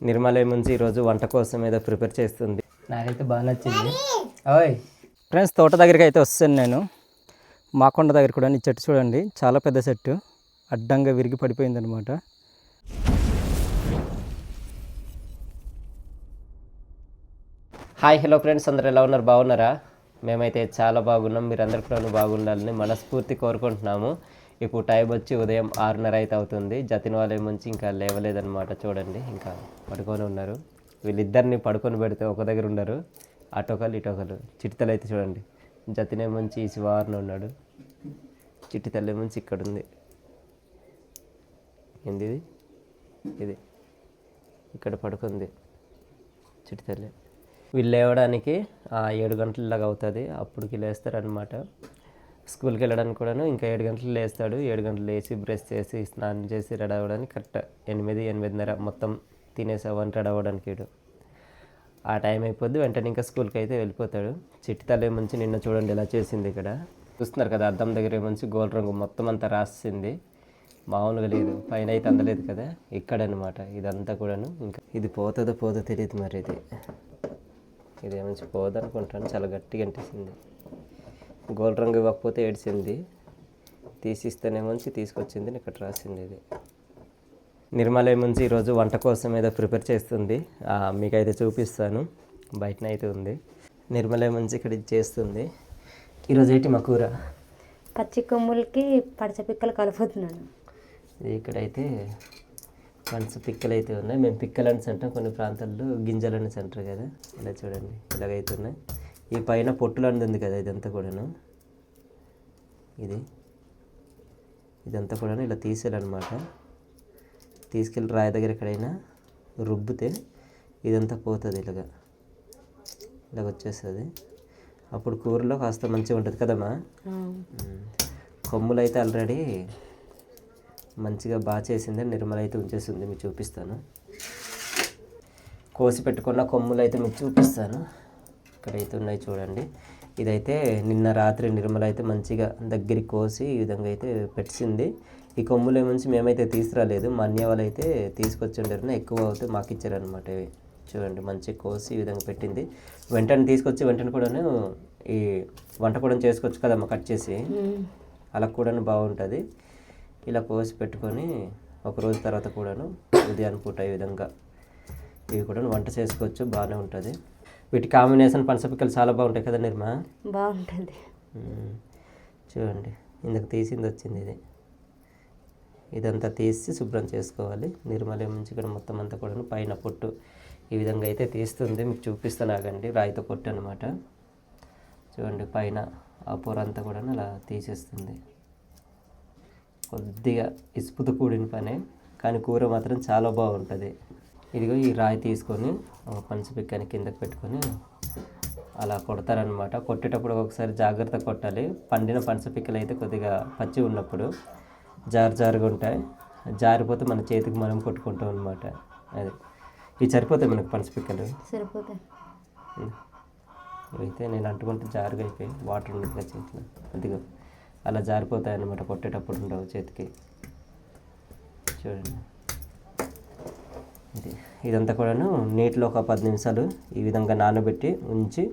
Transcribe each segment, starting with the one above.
నిర్మల ముంచి ఈరోజు వంట కోసం ఏదో ప్రిపేర్ చేస్తుంది. నాకైతే బాగా నచ్చింది. ఓయ్! ఫ్రెండ్స్ తోట దగ్గరికి అయితే వస్తాను నేను. మా కొండ దగ్గర కూడా ఈ చెట్టు చూడండి. చాలా పెద్ద చెట్టు. అడ్డంగా విరిగి పడిపోయింది అనమాట హాయ్ హలో ఫ్రెండ్స్ అందరు ఎలా ఉన్నారు? బాగున్నారా? మేమైతే చాలా బాగున్నాం. మీరందరూ కూడా బాగుండాలని మనస్ఫూర్తి కోరుకుంటున్నాము. ఇప్పుడు టైం వచ్చి ఉదయం ఆరున్నర అయితే అవుతుంది. జతిన్ వాళ్ళ నుంచి ఇంకా లేవలేదన్నమాట. చూడండి ఇంకా పడుకొని ఉన్నారు. వీళ్ళిద్దరిని పడుకొని పెడితే ఒక దగ్గర ఉండరు. అటొకలు ఇటొకలు చిట్టితలు అయితే చూడండి. జతినే మంచి ఈ ఉన్నాడు. చిట్టితల్లి ముంచి ఇక్కడ ఉంది ఏంది ఇది? ఇది. ఇక్కడ పడుకుంది చిట్టితల్లి. వీళ్ళు లేవడానికి ఆ, ఏడు గంటలలాగా అవుతుంది. అప్పటికి లేస్తారనమాట స్కూల్కి వెళ్ళడానికి కూడాను ఇంకా ఏడు గంటలు లేస్తాడు. ఏడు గంటలు లేచి బ్రష్ చేసి స్నానం చేసి రెడీ అవ్వడానికి కరెక్ట్ ఎనిమిది ఎనిమిదిన్నర మొత్తం తినేసి అవన్నీ రెడీ అవ్వడానికి ఆ టైం అయిపోద్ది వెంటనే ఇంకా స్కూల్కి అయితే వెళ్ళిపోతాడు. చిట్టి తల్లి ముంచి నిన్న చూడండి ఇలా చేసింది ఇక్కడ. చూస్తున్నారు కదా అద్దం దగ్గర మంచి గోల్ రంగు మొత్తం అంతా రాసింది. మామూలుగా లేదు పైన అయితే అందలేదు కదా. ఇక్కడనమాట ఇదంతా కూడాను. ఇంకా ఇది పోతుందో పోదో తెలియదు మరి ఇది. ఇది మంచి పోదనుకుంటాను చాలా గట్టిగా అనిపిస్తుంది. గోల్డ్ రంగు ఇవ్వకపోతే ఏడ్చింది. తీసిస్తేనే మంచి తీసుకొచ్చింది ఇక్కడ రాసింది ఇది. నిర్మల ముంచి ఈరోజు వంట కోసం ఏదో ప్రిపేర్ చేస్తుంది. మీకైతే చూపిస్తాను. బయటనైతే ఉంది. నిర్మల ముంచి ఇక్కడ ఇది చేస్తుంది. ఈరోజు ఏంటి మా కూర? పచ్చి కొమ్ములకి పడచపిక్కలు కలుపుతున్నాను ఇది ఇక్కడైతే పనస పిక్కలు అయితే ఉన్నాయి. మేము పిక్కలు అని అంటాం కొన్ని ప్రాంతాల్లో గింజలు అని అంటారు కదా. ఇలా చూడండి ఇలాగైతే ఉన్నాయి. ఈ పైన పొట్టులు ఉంది కదా ఇదంతా కూడాను. ఇది. ఇదంతా కూడాను ఇలా తీసేయాలన్నమాట. తీసుకెళ్ళి రాయి దగ్గర ఎక్కడైనా రుబ్బితే ఇదంతా పోతుంది ఇలాగా. ఇలాగ వచ్చేస్తుంది. అప్పుడు కూరలో కాస్త మంచిగా ఉంటుంది కదమ్మా? మ్మ్. కొమ్ములు అయితే ఆల్రెడీ మంచిగా బాగా చేసింది నిర్మల అయితే ఉంచేసింది మీకు చూపిస్తాను. కోసి పెట్టుకున్న కొమ్ములు అయితే మీకు చూపిస్తాను. ఇక్కడైతే ఉన్నాయి చూడండి. ఇదైతే నిన్న రాత్రి నిర్మల అయితే మంచిగా దగ్గరికి కోసి ఈ విధంగా అయితే పెట్టింది. ఈ కొమ్ముల నుంచి మేమైతే తీసుకురాలేదు. మా అన్నయ్య వాళ్ళు అయితే తీసుకొచ్చిండారు ఎక్కువ అవుతే మాకు ఇచ్చారనమాట ఇవి. చూడండి మంచిగా కోసి ఈ విధంగా పెట్టింది. వెంటనే తీసుకొచ్చి వెంటనే కూడాను ఈ వంట కూడా చేసుకోవచ్చు కదమ్మా కట్ చేసి. అలా కూడాను బాగుంటుంది. ఇలా కోసి పెట్టుకొని ఒక రోజు తర్వాత కూడాను ఉదయం పూట ఈ విధంగా ఇవి కూడా వంట చేసుకోవచ్చు. బాగానే ఉంటుంది. వీటి కాంబినేషన్ పనసపిక్కలు చాలా బాగుంటాయి కదా నిర్మా? బాగుంటుంది. చూడండి ఇందుకు తీసింది వచ్చింది ఇది. ఇదంతా తీసి శుభ్రం చేసుకోవాలి. నిర్మల నుంచి ఇక్కడ మొత్తం అంతా కూడా పైన పొట్టు ఈ విధంగా అయితే తీస్తుంది. మీకు చూపిస్తాను ఆగండి రాయితో కొట్టు అనమాట చూడండి పైన ఆ పొర అంతా కూడా అలా తీసేస్తుంది. కొద్దిగా ఇసుపుతో కూడిన పనే కానీ కూర మాత్రం చాలా బాగుంటుంది. ఇదిగో ఈ రాయి తీసుకొని పంచపిక్కని కిందకి పెట్టుకొని అలా కొడతారనమాట కొట్టేటప్పుడు ఒకసారి జాగ్రత్త కొట్టాలి. పండిన పనసపిక్కలు అయితే కొద్దిగా పచ్చి ఉన్నప్పుడు జారు జారుగా ఉంటాయి. జారిపోతే మన చేతికి మనం కొట్టుకుంటాం అనమాట అది. ఇవి సరిపోతాయి మనకు పనసపిక్కలు సరిపోతాయి. అయితే నేను అంటుకుంటే జారుగా అయిపోయి వాటర్ కదా చేతిలో. అదిగో అలా జారిపోతాయి అన్నమాట కొట్టేటప్పుడు ఉండవు చేతికి. చూడండి. ఇది. ఇదంతా కూడాను నీటిలో ఒక పది నిమిషాలు ఈ విధంగా నానబెట్టి ఉంచి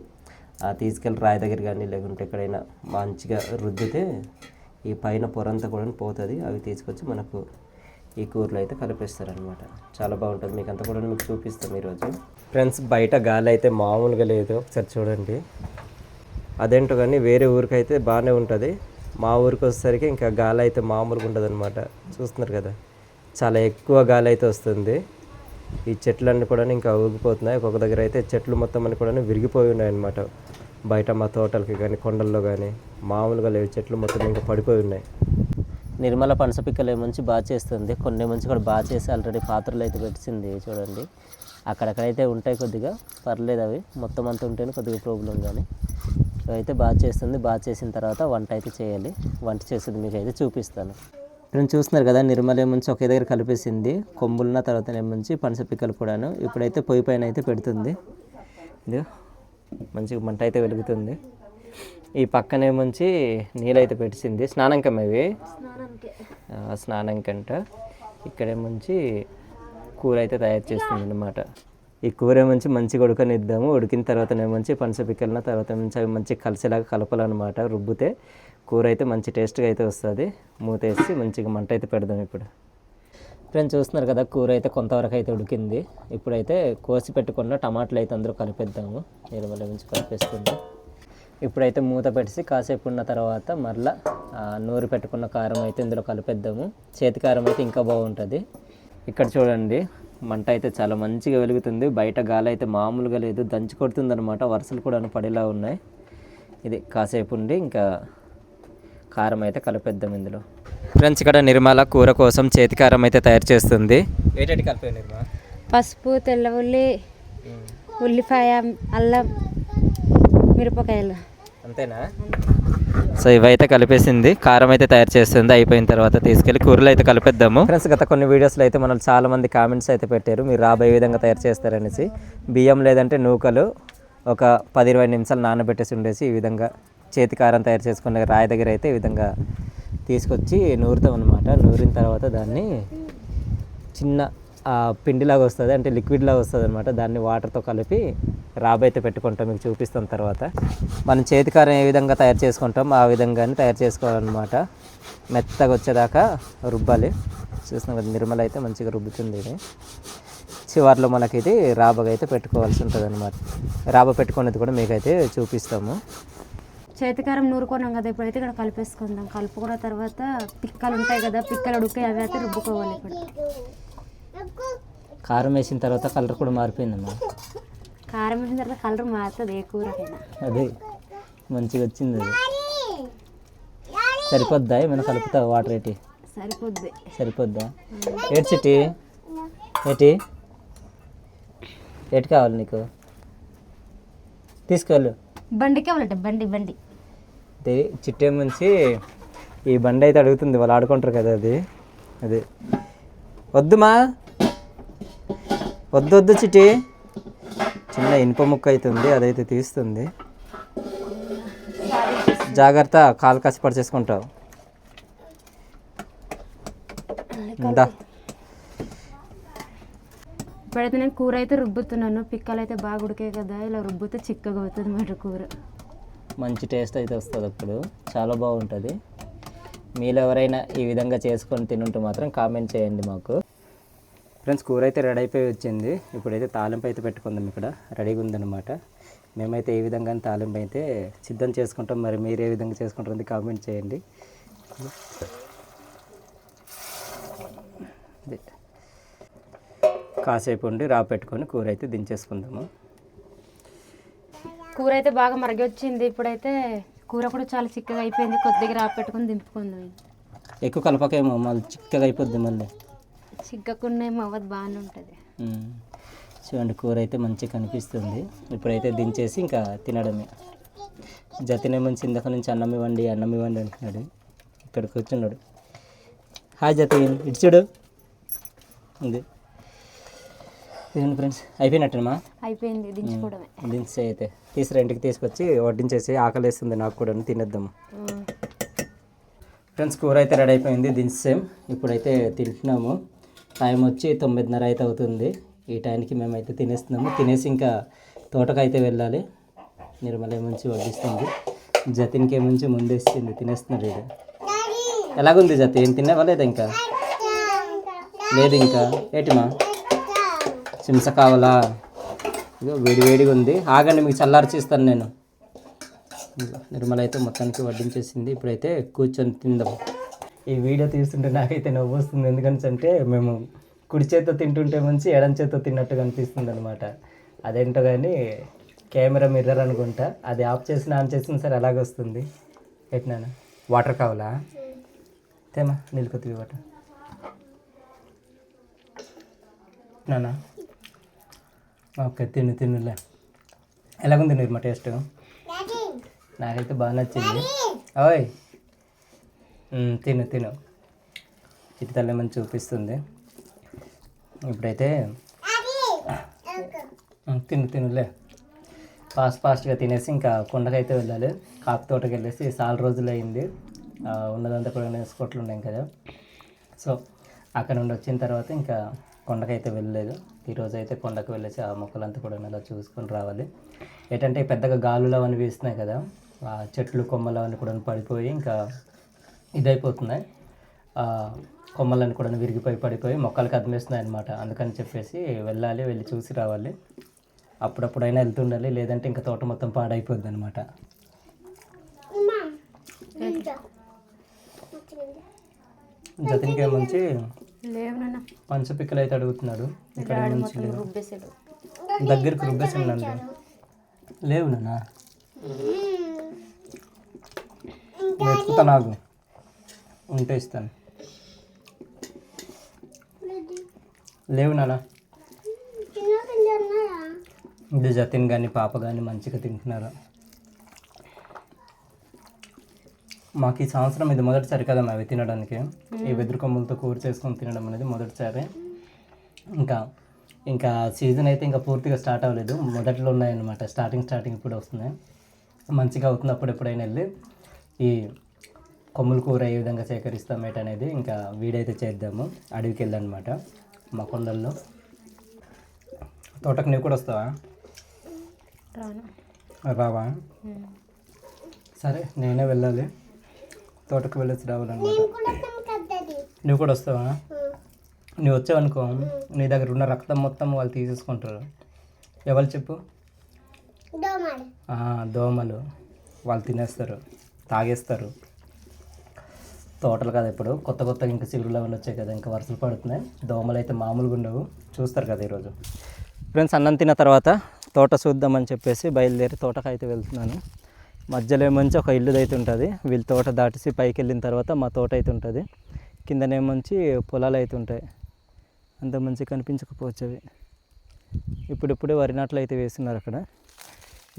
ఆ తీసుకెళ్ళి రాయి దగ్గర కానీ లేకుంటే ఎక్కడైనా మంచిగా రుద్దితే ఈ పైన పొరంతా కూడా పోతుంది. అవి తీసుకొచ్చి మనకు ఈ కూరలో అయితే కలిపేస్తారనమాట చాలా బాగుంటుంది. మీకు అంతా కూడా మీకు చూపిస్తాం ఈరోజు. ఫ్రెండ్స్ బయట గాలి అయితే మామూలుగా లేదు. ఒకసారి చూడండి. అదేంటో కానీ వేరే ఊరికైతే బాగానే ఉంటుంది. మా ఊరికి వచ్చేసరికి ఇంకా గాలి అయితే మామూలుగా ఉంటుంది అనమాట చూస్తున్నారు కదా. చాలా ఎక్కువ గాలి అయితే వస్తుంది. ఈ చెట్లన్నీ కూడా ఇంకా ఊగిపోతున్నాయి. ఒక్కొక్క దగ్గర అయితే చెట్లు మొత్తం అని కూడా విరిగిపోయి ఉన్నాయి అనమాట బయట మా తోటలకి కానీ కొండల్లో కానీ మామూలుగా లేవు. చెట్లు మొత్తం ఇంకా పడిపోయి ఉన్నాయి. నిర్మల పనసపిక్కలు ఏమంచి బాగా చేస్తుంది. కొన్ని మంచి కూడా బాగా చేసి ఆల్రెడీ పాత్రలు అయితే పెట్టింది చూడండి. అక్కడక్కడైతే ఉంటాయి కొద్దిగా. పర్లేదు అవి. మొత్తం అంతా ఉంటేనే కొద్దిగా ప్రాబ్లం కానీ అయితే బాగా చేస్తుంది. బాగా చేసిన తర్వాత వంట అయితే చేయాలి. వంట చేసేది మీకు అయితే చూపిస్తాను. ఇప్పుడు చూస్తున్నారు కదా నిర్మల ఏముంచి ఒకే దగ్గర కలిపేసింది. కొమ్ములున్న తర్వాత ఏముంచి పనస పిక్కలు కూడాను ఇప్పుడైతే పొయ్యి పైన అయితే పెడుతుంది. ఇది మంచిగా మంట అయితే వెలుగుతుంది. ఈ పక్కనేముంచి నీళ్ళైతే పెట్టింది. స్నానంకం అవి? స్నానంకంట. ఇక్కడేముంచి కూర అయితే తయారు చేస్తుంది అనమాట ఈ కూర మంచి మంచిగా ఉడకనిద్దాము. ఉడికిన తర్వాత మంచి పనస పిక్కలిన తర్వాత మంచి అవి మంచిగా కలిసేలాగా కలపాలన్నమాట. రుబ్బితే కూర అయితే మంచి టేస్ట్గా అయితే వస్తుంది. మూత వేసి మంచిగా మంట అయితే పెడదాం ఇప్పుడు. ఫ్రెండ్స్ చూస్తున్నారు కదా కూర అయితే కొంతవరకు అయితే ఉడికింది. ఇప్పుడైతే కోసి పెట్టుకున్న టమాటాలు అయితే అందరూ కలిపేద్దాము. నిర్మల నుంచి కలిపేస్తుంది ఇప్పుడైతే మూత పెట్టి కాసేపు ఉన్న తర్వాత మరలా నూరు పెట్టుకున్న కారం అయితే ఇందులో కలిపేద్దాము. చేతి కారం అయితే ఇంకా బాగుంటుంది. ఇక్కడ చూడండి మంట అయితే చాలా మంచిగా వెలుగుతుంది. బయట గాలి అయితే మామూలుగా లేదు. దంచి కొడుతుంది అనమాట వరుసలు కూడా పడేలా ఉన్నాయి. ఇది కాసేపు ఉండి ఇంకా కారం అయితే కలిపేద్దాం ఇందులో. ఫ్రెండ్స్ ఇక్కడ నిర్మల కూర కోసం చేతి కారం అయితే తయారు చేస్తుంది. ఏటటి కలిపే నిర్మల? పసుపు తెల్ల ఉల్లి ఉల్లిపాయ అల్లం మిరపకాయలు. అంతేనా? సో ఇవైతే కలిపేసింది. కారం అయితే తయారు చేస్తుంది. అయిపోయిన తర్వాత తీసుకెళ్ళి కూరలు అయితే కలిపేద్దాము. ఫ్రెండ్స్ గత కొన్ని వీడియోస్లో అయితే మనం చాలా మంది కామెంట్స్ అయితే పెట్టారు. మీరు రాబోయే విధంగా తయారు చేస్తారనేసి. బియ్యం లేదంటే నూకలు ఒక పది ఇరవై నిమిషాలు నానబెట్టేసి ఉండేసి ఈ విధంగా చేతికారం తయారు చేసుకునే రాయి దగ్గర అయితే ఈ విధంగా తీసుకొచ్చి నూరుతాం అనమాట నూరిన తర్వాత దాన్ని చిన్న పిండిలాగా వస్తుంది. అంటే లిక్విడ్ లాగా వస్తుంది అనమాట దాన్ని వాటర్తో కలిపి రాబైతే పెట్టుకుంటాం. మీకు చూపిస్తాం తర్వాత. మనం చేతికారం ఏ విధంగా తయారు చేసుకుంటాం ఆ విధంగానే తయారు చేసుకోవాలన్నమాట. మెత్తగా వచ్చేదాకా రుబ్బాలి. చూస్తున్నాం కదా నిర్మల అయితే మంచిగా రుబ్బుతుంది ఇది. చివరిలో మనకి ఇది రాబగా అయితే పెట్టుకోవాల్సి ఉంటుంది అనమాట రాబ పెట్టుకునేది కూడా మీకైతే చూపిస్తాము. చేతికారం నూరుకున్నాం కదా ఇప్పుడైతే ఇక్కడ కలిపేసుకుందాం. కలుపుకున్న తర్వాత పిక్కలు ఉంటాయి కదా పిక్కలు ఉడికి అవి అయితే రుబ్బుకోవాలి ఇప్పుడు. కారం వేసిన తర్వాత కలర్ కూడా మారిపోయిందమ్మా. కారం వేసిన తర్వాత కలర్ మారుతుంది ఏ కూరకైనా అదే మంచిగా వచ్చింది అది. సరిపోద్దా? ఏమైనా కలుపుతావు వాటర్ ఏంటి సరిపోద్ది. సరిపోద్దా? ఏటి ఏటి? ఏటి కావాలి నీకు? తీసుకెళ్ళు. బండికే వాళ్ళట బండి బండి. చిట్టే నుంచి ఈ బండి అయితే అడుగుతుంది వాళ్ళు ఆడుకుంటారు కదా అది. అది. వద్దుమా? వద్దు వద్దు చిట్టి. చిన్న ఇనుప ముక్క అయితే ఉంది అదైతే తీస్తుంది. జాగ్రత్త కాలు కసి పడిచేసుకుంటావు. ఇందా ఇప్పుడైతే నేను కూర అయితే రుబ్బుతున్నాను పిక్కలు అయితే బాగా ఉడికాయి కదా ఇలా రుబ్బుతే చిక్కగా అవుతుంది మాట కూర. మంచి టేస్ట్ అయితే వస్తుంది అప్పుడు. చాలా బాగుంటుంది. మీరు ఎవరైనా ఈ విధంగా చేసుకొని తినుంటే మాత్రం కామెంట్ చేయండి మాకు. ఫ్రెండ్స్ కూర అయితే రెడీ అయిపోయి వచ్చింది. ఇప్పుడైతే తాలింపు అయితే పెట్టుకుందాం ఇక్కడ. రెడీగా ఉందన్నమాట. మేమైతే ఏ విధంగా తాలింపు అయితే సిద్ధం చేసుకుంటాం మరి మీరు ఏ విధంగా చేసుకుంటారు కామెంట్ చేయండి. కాసేపు ఉండి రా పెట్టుకొని కూర అయితే దించేసుకుందాము. కూర అయితే బాగా మరిగి వచ్చింది ఇప్పుడైతే కూర కూడా చాలా చిక్కగా అయిపోయింది. కొద్దిగా రాపెట్టుకొని దింపుకుందాం ఎక్కువ కలపకేమో మళ్ళీ చిక్కగా అయిపోద్ది మళ్ళీ. చిక్కకుండా ఏమో అవ్వదు బాగానే ఉంటుంది. చూడండి కూర అయితే మంచిగా కనిపిస్తుంది. ఇప్పుడైతే దించేసి ఇంకా తినడమే. జతినే మంచి ఇందాక నుంచి అన్నం ఇవ్వండి అన్నం ఇవ్వండి అంటున్నాడు. ఇక్కడ కూర్చున్నాడు. హాయ్ జతిన్ ఇటు చూడు. ఉంది. తినండి ఫ్రెండ్స్? అయిపోయినట్టేనమ్మా? అయిపోయింది దించుకోవడమే. దించే అయితే. తీసుకురా ఇంటికి తీసుకొచ్చి వడ్డించేసి ఆకలేస్తుంది నాకు కూడా తినేద్దాము. ఫ్రెండ్స్ కూర అయితే రెడీ అయిపోయింది దించేసాం. ఇప్పుడైతే తింటున్నాము. టైం వచ్చి తొమ్మిదిన్నర అయితే అవుతుంది. ఈ టైంకి మేమైతే తినేస్తున్నాము. తినేసి ఇంకా తోటకైతే వెళ్ళాలి. నిర్మల ఏమంచి వడ్డిస్తుంది. జతిన్కి ఏమంచి ముందేసింది తినేస్తున్నాడు ఇది ఎలాగుంది జతిన్ తినేవా లేదా ఇంకా. లేదు ఇంకా. ఏటిమా? చింస కావాలా ఇదో వేడి వేడిగా ఉంది. ఆగండి మీకు చల్లార్చిస్తాను నేను. నిర్మల అయితే మొత్తానికి వడ్డించేసింది. ఇప్పుడైతే కూర్చొని తిందాం. ఈ వీడియో తీస్తుంటే నాకైతే నవ్వు వస్తుంది. ఎందుకంటే మేము కుడి చేతితో తింటుంటే మంచి ఎడం చేతితో తిన్నట్టుగా అనిపిస్తుంది అనమాట అదేంటో కానీ కెమెరా మిర్రర్ అనుకుంటా. అది ఆఫ్ చేసిన ఆన్ చేసిన సరే అలాగే వస్తుంది. పెట్టినాను వాటర్ కావాలా? తేమా? నిలుపుతుంది వాటర్. నానా? ఓకే తిను తినులే. ఎలాగుంది నిర్మ టేస్ట్? నాకైతే బాగా నచ్చింది. ఓయ్. తిను తిను. చిట్టి మంచి చూపిస్తుంది? ఇప్పుడైతే తిను తినులే. ఫాస్ట్ ఫాస్ట్గా తినేసి ఇంకా కొండకైతే వెళ్ళాలి. కాపు తోటకి వెళ్ళేసి చాలా రోజులు అయింది ఉన్నదంతా కూడా వేసుకోట్లు ఉన్నాయి కదా. సో అక్కడ నుండి వచ్చిన తర్వాత ఇంకా కొండకైతే వెళ్ళలేదు. ఈరోజు అయితే కొండకు వెళ్ళేసి ఆ మొక్కలంతా కూడా అలా చూసుకొని రావాలి. ఏంటంటే పెద్దగా గాలులు అవన్నీ వీస్తున్నాయి కదా ఆ చెట్లు కొమ్మలు అవన్నీ కూడా పడిపోయి ఇంకా ఇదైపోతున్నాయి. కొమ్మలన్నీ కూడా విరిగిపోయి పడిపోయి మొక్కలకు అదిమేస్తున్నాయి అనమాట అందుకని చెప్పేసి వెళ్ళాలి వెళ్ళి చూసి రావాలి. అప్పుడప్పుడైనా వెళ్తుండాలి లేదంటే ఇంకా తోట మొత్తం పాడైపోద్ది అనమాట జతనికి నాన్న పంచ పిక్కలు అయితే అడుగుతున్నాడు ఇక్కడ మొత్తం లేవు రుబ్బేసాడు. దగ్గరికి లేవు నాన్న. వెతుకుతా నాకు ఉంటే ఇస్తాను. లేవు నాన్న. ఇది జతిన్ కానీ పాప కానీ మంచిగా తింటున్నారు? మాకు ఈ సంవత్సరం ఇది మొదటిసారి కదా అవి తినడానికి. ఈ వెదురు కొమ్ములతో కూర చేసుకొని తినడం అనేది మొదటిసారి. ఇంకా ఇంకా సీజన్ అయితే ఇంకా పూర్తిగా స్టార్ట్ అవ్వలేదు. మొదట్లో ఉన్నాయన్నమాట. స్టార్టింగ్ స్టార్టింగ్ ఇప్పుడు వస్తున్నాయి. మంచిగా అవుతుంది అప్పుడు ఎప్పుడైనా వెళ్ళి ఈ కొమ్ముల కూర ఏ విధంగా సేకరిస్తాం ఏంటనేది ఇంకా వీడైతే చేద్దాము. అడవికి వెళ్ళనమాట మా కొండల్లో. తోటకు నువ్వు కూడా వస్తావా? రావా. సరే నేనే వెళ్ళాలి. తోటకు వెళ్ళేసి రావాలన్నమాట. నువ్వు కూడా వస్తావా? నువ్వు వచ్చావనుకో నీ దగ్గర ఉన్న రక్తం మొత్తం వాళ్ళు తీసేసుకుంటారు. ఎవరు చెప్పు? దోమలు. వాళ్ళు తినేస్తారు తాగేస్తారు. తోటలు కదా ఇప్పుడు. కొత్త కొత్తగా ఇంకా చిగురులు అవన్నీ వచ్చాయి కదా ఇంకా వర్షాలు పడుతున్నాయి. దోమలు అయితే మామూలుగా ఉండవు. చూస్తారు కదా ఈరోజు. ఫ్రెండ్స్ అన్నం తిన్న తర్వాత తోట చూద్దామని చెప్పేసి బయలుదేరి తోటకు అయితే వెళ్తున్నాను. మధ్యలో ఏమంచి ఒక ఇల్లు అయితే ఉంటుంది. వీళ్ళ తోట దాటిసి పైకి వెళ్ళిన తర్వాత మా తోట అయితే ఉంటుంది. కిందనేమంచి పొలాలు అయితే ఉంటాయి. అంత మంచిగా కనిపించకపోవచ్చు అవి. ఇప్పుడిప్పుడే వరి నాట్లు అయితే వేస్తున్నారు అక్కడ.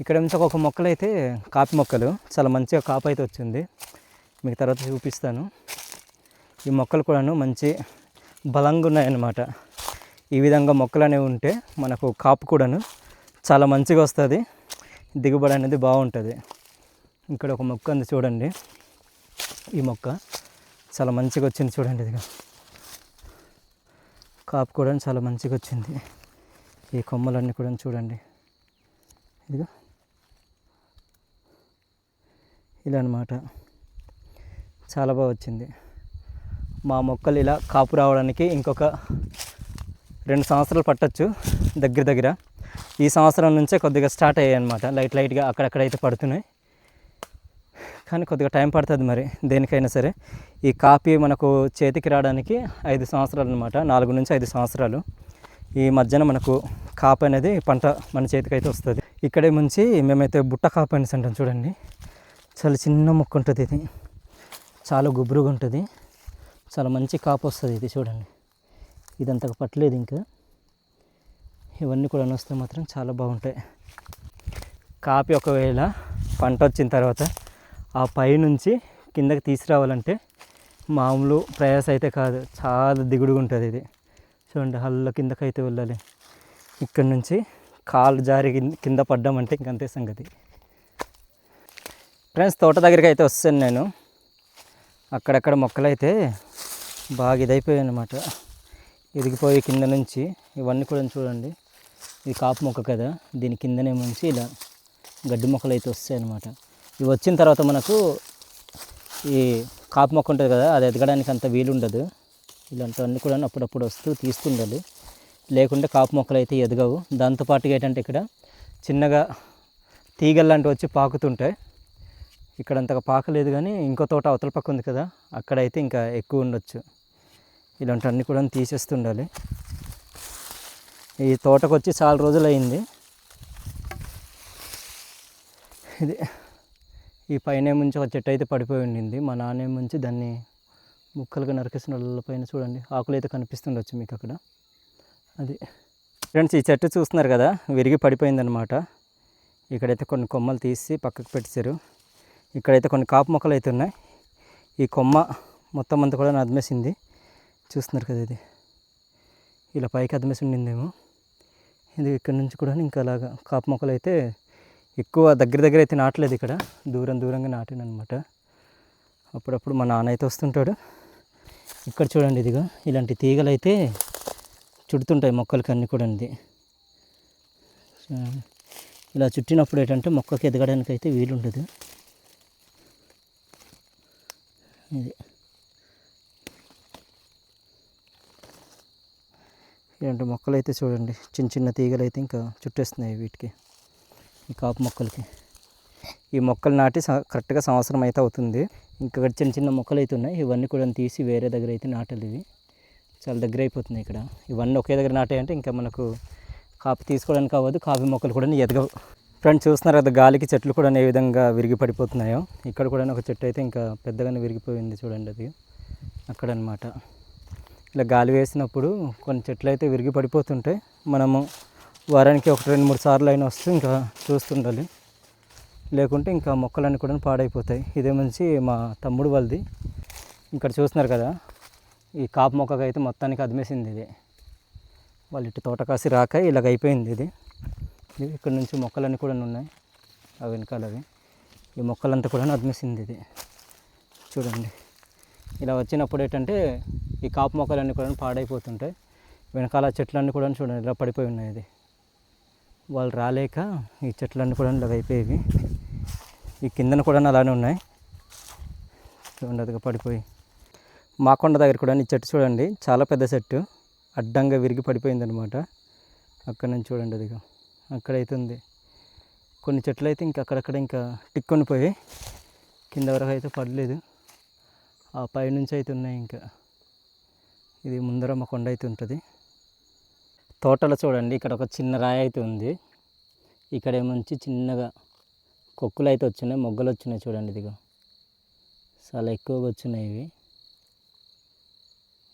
ఇక్కడ నుంచి ఒక మొక్కలు అయితే కాపి మొక్కలు. చాలా మంచిగా కాపు అయితే వచ్చింది. మీకు తర్వాత చూపిస్తాను. ఈ మొక్కలు కూడాను మంచి బలంగా ఉన్నాయన్నమాట. ఈ విధంగా మొక్కలు అనేవి ఉంటే మనకు కాపు కూడాను చాలా మంచిగా వస్తుంది. దిగుబడి అనేది బాగుంటుంది. ఇక్కడ ఒక మొక్క ఉంది చూడండి. ఈ మొక్క చాలా మంచిగా వచ్చింది చూడండి ఇదిగా. కాపు కూడా చాలా మంచిగా వచ్చింది. ఈ కొమ్మలన్నీ కూడా చూడండి. ఇదిగో. ఇలా అనమాట చాలా బాగా వచ్చింది. మా మొక్కలు ఇలా కాపు రావడానికి ఇంకొక రెండు సంవత్సరాలు పట్టచ్చు దగ్గర దగ్గర. ఈ సంవత్సరం నుంచే కొద్దిగా స్టార్ట్ అయ్యాయి అనమాట లైట్ లైట్గా అక్కడక్కడ అయితే పడుతున్నాయి. కానీ కొద్దిగా టైం పడుతుంది మరి దేనికైనా సరే. ఈ కాపీ మనకు చేతికి రావడానికి ఐదు సంవత్సరాలు అనమాట నాలుగు నుంచి ఐదు సంవత్సరాలు. ఈ మధ్యన మనకు కాపు అనేది పంట మన చేతికి అయితే వస్తుంది. ఇక్కడే ముంచి మేమైతే బుట్ట కాపు అనేసి అంటాం చూడండి. చాలా చిన్న మొక్క ఉంటుంది ఇది. చాలా గుబురుగా ఉంటుంది. చాలా మంచి కాపు వస్తుంది ఇది చూడండి. ఇదంతగా పట్టలేదు ఇంకా. ఇవన్నీ కూడా వస్తే మాత్రం చాలా బాగుంటాయి. కాపీ ఒకవేళ పంట వచ్చిన తర్వాత ఆ పై నుంచి కిందకి తీసుకురావాలంటే మామూలు ప్రయాస అయితే కాదు. చాలా దిగుడుగా ఉంటుంది ఇది. చూడండి హల్ల కిందకి అయితే వెళ్ళాలి. ఇక్కడ నుంచి కాలు జారి కింద- కింద పడ్డామంటే ఇంకంతే సంగతి. ఫ్రెండ్స్ తోట దగ్గరికి అయితే వస్తాను నేను. అక్కడక్కడ మొక్కలైతే బాగా ఇదైపోయాయి అనమాట ఎదిగిపోయి కింద నుంచి ఇవన్నీ కూడా చూడండి. ఇది కాపు మొక్క కదా. దీని కిందనే మంచి ఇలా గడ్డి మొక్కలు అయితే వస్తాయి అనమాట ఇవి వచ్చిన తర్వాత మనకు ఈ కాపు మొక్క ఉంటుంది కదా అది ఎదగడానికి అంత వీలు ఉండదు ఇలాంటివన్నీ కూడా అప్పుడప్పుడు వస్తూ తీస్తుండాలి. లేకుంటే కాపు మొక్కలు అయితే ఎదగవు. దాంతోపాటుగా ఏంటంటే ఇక్కడ చిన్నగా తీగలు లాంటివి వచ్చి పాకుతుంటాయి. ఇక్కడ అంతగా పాకలేదు కానీ ఇంకో తోట అవతల పక్క ఉంది కదా అక్కడైతే ఇంకా ఎక్కువ ఉండొచ్చు. ఇలాంటివన్నీ కూడా తీసేస్తుండాలి. ఈ తోటకు వచ్చి చాలా రోజులు అయింది ఇది ఈ పైన నుంచి ఒక చెట్టు అయితే పడిపోయి ఉండింది. మా నాన్న నుంచి దాన్ని ముక్కలుగా నరికేసిన పైన చూడండి. ఆకులు అయితే కనిపిస్తుండొచ్చు మీకు అక్కడ. అది ఫ్రెండ్స్ ఈ చెట్టు చూస్తున్నారు కదా విరిగి పడిపోయిందనమాట ఇక్కడైతే కొన్ని కొమ్మలు తీసి పక్కకు పెట్టారు ఇక్కడైతే కొన్ని కాపు మొక్కలు అయితే ఉన్నాయి. ఈ కొమ్మ మొత్తం అంతా కూడా అదిమేసింది. చూస్తున్నారు కదా ఇది. ఇలా పైకి అదిమేసి ఉండిందేమో. ఇది ఇక్కడ నుంచి కూడా ఇంకా అలాగా కాపు మొక్కలు అయితే ఎక్కువ దగ్గర దగ్గర అయితే నాటలేదు ఇక్కడ. దూరం దూరంగా నాటాను అనమాట అప్పుడప్పుడు మా నాన్న అయితే వస్తుంటాడు. ఇక్కడ చూడండి ఇదిగో ఇలాంటి తీగలు అయితే చుడుతుంటాయి మొక్కలకి అన్నీ కూడా ఇది ఇలా చుట్టినప్పుడు ఏంటంటే మొక్కకి ఎదగడానికి అయితే వీలుండదు. ఇది. ఇలాంటి మొక్కలు అయితే చూడండి చిన్న చిన్న తీగలు అయితే ఇంకా చుట్టేస్తున్నాయి వీటికి. ఈ కాపు మొక్కలకి. ఈ మొక్కలు నాటి స- కరెక్ట్గా సంవత్సరం అయితే అవుతుంది. ఇంకా చిన్న చిన్న మొక్కలు అయితే ఉన్నాయి. ఇవన్నీ కూడా తీసి వేరే దగ్గర అయితే నాటాలి ఇవి. చాలా దగ్గర అయిపోతున్నాయి ఇక్కడ. ఇవన్నీ ఒకే దగ్గర నాటాయంటే ఇంకా మనకు కాపు తీసుకోవడానికి అవ్వదు. కాఫీ మొక్కలు కూడా ఎదగవు ఫ్రెండ్స్ చూస్తున్నారు కదా గాలికి చెట్లు కూడా ఏ విధంగా విరిగి పడిపోతున్నాయో. ఇక్కడ కూడా ఒక చెట్టు అయితే ఇంకా పెద్దగానే విరిగిపోయింది చూడండి అది. అక్కడ అనమాట ఇలా గాలి వేసినప్పుడు కొన్ని చెట్లు అయితే విరిగి పడిపోతుంటాయి మనము వారానికి ఒక రెండు మూడు సార్లు అయినా వస్తే ఇంకా చూస్తుండాలి. లేకుంటే ఇంకా మొక్కలన్నీ కూడా పాడైపోతాయి. ఇదే మంచి మా తమ్ముడు వాళ్ళది. ఇక్కడ చూస్తున్నారు కదా ఈ కాపు మొక్కకు అయితే మొత్తానికి అదిమేసింది ఇది. వాళ్ళు ఇటు తోట కాసి రాక ఇలాగ అయిపోయింది ఇది. ఇది ఇక్కడ నుంచి మొక్కలన్నీ కూడా ఉన్నాయి. అవి. వెనకాలవి ఈ మొక్కలంతా కూడా అదిమేసింది ఇది. చూడండి. ఇలా వచ్చినప్పుడు ఏంటంటే ఈ కాపు మొక్కలన్నీ కూడా పాడైపోతుంటాయి. వెనకాల చెట్లన్నీ కూడా చూడండి ఇలా పడిపోయి ఉన్నాయి ఇది. వాళ్ళు రాలేక ఈ చెట్లన్నీ కూడా ఇలా అయిపోయేవి. ఈ కిందన కూడా అలానే ఉన్నాయి. చూడండి అదిగా పడిపోయి. మా కొండ దగ్గర కూడా ఈ చెట్టు చూడండి చాలా పెద్ద చెట్టు. అడ్డంగా విరిగి పడిపోయిందనమాట. అక్కడ నుంచి చూడండి అదిగా. అక్కడైతే ఉంది. కొన్ని చెట్లు అయితే ఇంకా అక్కడక్కడ ఇంకా టిక్కొని పోయి కింద వరకు అయితే పడలేదు. ఆ పైనుంచి అయితే ఉన్నాయి ఇంకా. ఇది ముందర మా కొండ అయితే ఉంటుంది. తోటలో చూడండి ఇక్కడ ఒక చిన్న రాయి అయితే ఉంది. ఇక్కడ ఏమంచి చిన్నగా కొక్కులు అయితే వచ్చినాయి మొగ్గలు వచ్చినాయి చూడండి ఇదిగో. చాలా ఎక్కువగా వచ్చినాయి ఇవి.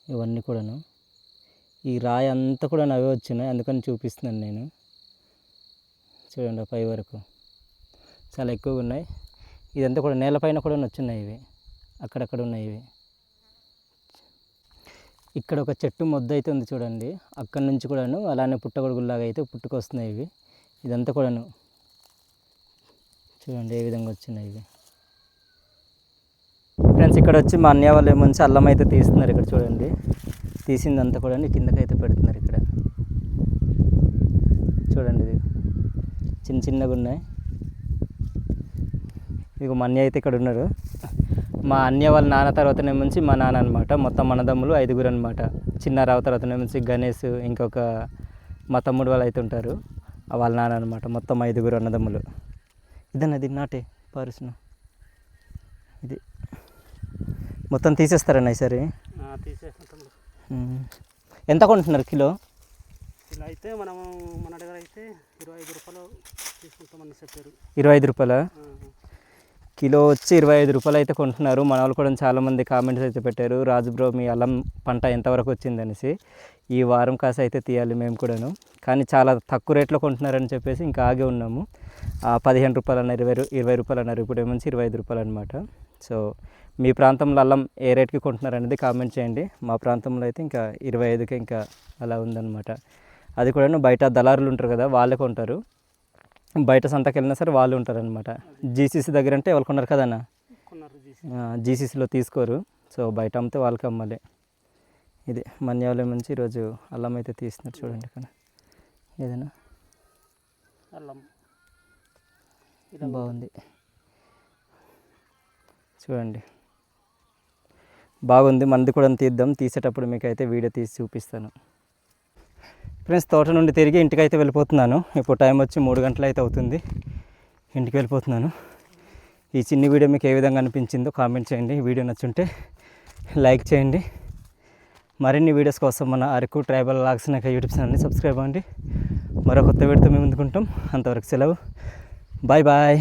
ఇవన్నీ కూడాను. ఈ రాయి అంతా కూడా అవే వచ్చినాయి అందుకని చూపిస్తున్నాను నేను. చూడండి పై వరకు. చాలా ఎక్కువగా ఉన్నాయి. ఇదంతా కూడా నేలపైన కూడా వచ్చినాయి ఇవి. అక్కడక్కడ ఉన్నాయి ఇవి. ఇక్కడ ఒక చెట్టు మొద్దు అయితే ఉంది చూడండి. అక్కడి నుంచి కూడాను అలానే పుట్టగొడుగుల్లాగా అయితే పుట్టుకొస్తున్నాయి ఇవి. ఇదంతా కూడాను చూడండి ఏ విధంగా వచ్చినాయి ఇవి. ఫ్రెండ్స్ ఇక్కడ వచ్చి మా అన్నయ్య వాళ్ళు మంచి అల్లం అయితే తీస్తున్నారు ఇక్కడ చూడండి. తీసిందంతా కూడా కిందకైతే పెడుతున్నారు ఇక్కడ. చూడండి ఇది. చిన్న చిన్నగా ఉన్నాయి. ఇక మా అన్నయ్య అయితే ఇక్కడ ఉన్నారు. మా అన్నయ్య వాళ్ళ నాన్న తర్వాతనేమొచ్చి మా నాన్న అనమాట మొత్తం మనదమ్ములు ఐదుగురు అనమాట చిన్న రావు తర్వాతనేమొచ్చి గణేష్ ఇంకొక మా తమ్ముడు వాళ్ళు అయితే ఉంటారు. వాళ్ళ నాన్న అనమాట మొత్తం ఐదుగురు అన్నదమ్ములు. ఇదన్నది నాటే పారుసిన. ఇది. మొత్తం తీసేస్తారన్న ఈసారి. ఎంత కొంటున్నారు కిలో? ఇలా అయితే మనము మన దగ్గర అయితే ఇరవై ఐదు రూపాయలు తీసుకుంటామని చెప్పారు. ఇరవై ఐదు రూపాయల? కిలో వచ్చి ఇరవై ఐదు రూపాయలు అయితే కొంటున్నారు. మన వాళ్ళు కూడా చాలామంది కామెంట్స్ అయితే పెట్టారు. రాజు బ్రో మీ అల్లం పంట ఎంతవరకు వచ్చిందనేసి. ఈ వారం కాసి అయితే తీయాలి మేము కూడాను. కానీ చాలా తక్కువ రేట్లో కొంటున్నారని చెప్పేసి ఇంకా ఆగే ఉన్నాము. పదిహేను రూపాయలు అన్నారు ఇరవై ఇరవై రూపాయలు అన్నారు ఇప్పుడు ఏమొచ్చి ఇరవై ఐదు రూపాయలు అనమాట సో మీ ప్రాంతంలో అల్లం ఏ రేట్కి కొంటున్నారు అనేది కామెంట్ చేయండి. మా ప్రాంతంలో అయితే ఇంకా ఇరవై ఐదుకి ఇంకా అలా ఉందన్నమాట. అది కూడాను బయట దళారులు ఉంటారు కదా వాళ్ళే కొంటారు. బయట సంతకి వెళ్ళినా సరే వాళ్ళు ఉంటారనమాట జీసీసీ దగ్గర అంటే వాళ్ళు కొన్నారు కదన్నా జీసీసీలో తీసుకోరు. సో బయట అమ్మితే వాళ్ళకి అమ్మాలి. ఇది మన్యావలం నుంచి ఈరోజు అల్లం అయితే తీస్తున్నారు చూడండి ఇక్కడ. ఏదైనా? అల్లం. బాగుంది. చూడండి. బాగుంది. మనది కూడా తీద్దాం. తీసేటప్పుడు మీకు అయితే వీడియో తీసి చూపిస్తాను. ఫ్రెండ్స్ తోట నుండి తిరిగి ఇంటికి అయితే వెళ్ళిపోతున్నాను. ఇప్పుడు టైం వచ్చి మూడు గంటలు అయితే అవుతుంది. ఇంటికి వెళ్ళిపోతున్నాను. ఈ చిన్ని వీడియో మీకు ఏ విధంగా అనిపించిందో కామెంట్ చేయండి. వీడియో నచ్చుంటే లైక్ చేయండి. మరిన్ని వీడియోస్ కోసం మన అరకు ట్రైబల్ లాగ్స్ నాకు యూట్యూబ్ ఛానల్ని సబ్స్క్రైబ్ అవ్వండి. మరో కొత్త వీడియోతో మేము ముందుకుంటాం. అంతవరకు సెలవు. Bye bye.